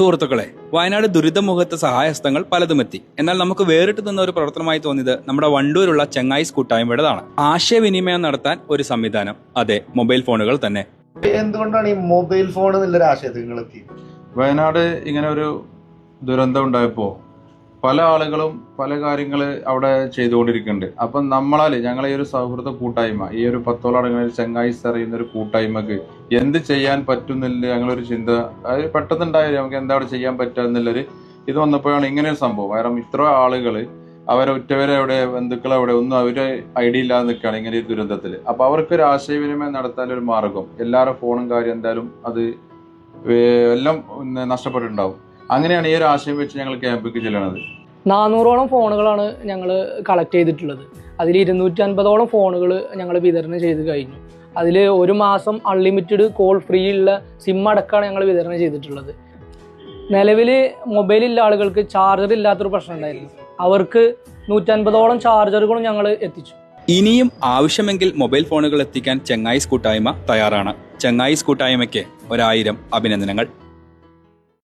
സുഹൃത്തുക്കളെ വയനാട് ദുരിതമുഖത്ത് സഹായഹസ്തങ്ങൾ പലതുമെത്തി. എന്നാൽ നമുക്ക് വേറിട്ട് നിന്ന ഒരു പ്രവർത്തനമായി തോന്നിയത് നമ്മുടെ വണ്ടൂരുള്ള ചെങ്ങായിസ് കൂട്ടായ്മയുടേതാണ്. ആശയവിനിമയം നടത്താൻ ഒരു സംവിധാനം. അതെ മൊബൈൽ ഫോണുകൾ തന്നെ. എന്തുകൊണ്ടാണ് ഈ മൊബൈൽ ഫോൺ എന്നുള്ളൊരു ആശയത്തിൽ വയനാട് ഇങ്ങനെ ഒരു ദുരന്തം ഉണ്ടായപ്പോൾ പല ആളുകളും പല കാര്യങ്ങൾ അവിടെ ചെയ്തുകൊണ്ടിരിക്കുന്നുണ്ട്. അപ്പം നമ്മളാൽ ഞങ്ങളെ ഈ ഒരു സൗഹൃദ കൂട്ടായ്മ ഈ ഒരു പത്തോളടങ്ങുന്ന ഒരു ചെങ്ങായിസ് അറിയുന്ന ഒരു കൂട്ടായ്മക്ക് എന്ത് ചെയ്യാൻ പറ്റുന്നില്ല ഞങ്ങളൊരു ചിന്ത അത് പെട്ടെന്നുണ്ടായാലും നമുക്ക് എന്താ അവിടെ ചെയ്യാൻ പറ്റാന്നുള്ളൊരു ഇത് വന്നപ്പോഴാണ് ഇങ്ങനെ ഒരു സംഭവം. കാരണം ഇത്ര ആളുകൾ അവരെ ഉറ്റവരെ അവിടെ ബന്ധുക്കൾ അവിടെ ഒന്നും അവരെ ഐഡിയ ഇല്ലാതെ നിൽക്കുകയാണ് ഇങ്ങനെ ഒരു ദുരന്തത്തിൽ അപ്പൊ അവർക്ക് ഒരു ആശയവിനിമയം നടത്താൻ ഒരു മാർഗം എല്ലാവരുടെ ഫോണും കാര്യം എന്തായാലും അത് എല്ലാം നഷ്ടപ്പെട്ടിട്ടുണ്ടാവും. അങ്ങനെയാണ് ഈ ഒരു ആശയം വെച്ച് ഞങ്ങൾ ക്യാമ്പിലേക്ക് ചെല്ലണത്. നാനൂറോളം ഫോണുകളാണ് ഞങ്ങൾ കളക്ട് ചെയ്തിട്ടുള്ളത്. അതിൽ ഇരുന്നൂറ്റി അൻപതോളം ഫോണുകൾ ഞങ്ങൾ വിതരണം ചെയ്ത് കഴിഞ്ഞു. അതിൽ ഒരു മാസം അൺലിമിറ്റഡ് കോൾ ഫ്രീ ഉള്ള സിം അടക്കമാണ് ഞങ്ങൾ വിതരണം ചെയ്തിട്ടുള്ളത്. നിലവിൽ മൊബൈലില്ല ആളുകൾക്ക് ചാർജർ ഇല്ലാത്തൊരു പ്രശ്നം ഉണ്ടായിരുന്നു. അവർക്ക് നൂറ്റൻപതോളം ചാർജറുകളും ഞങ്ങൾ എത്തിച്ചു. ഇനിയും ആവശ്യമെങ്കിൽ മൊബൈൽ ഫോണുകൾ എത്തിക്കാൻ ചെങ്ങായിസ് കൂട്ടായ്മ തയ്യാറാണ്. ചെങ്ങായിസ് കൂട്ടായ്മയ്ക്ക് ഒരായിരം അഭിനന്ദനങ്ങൾ.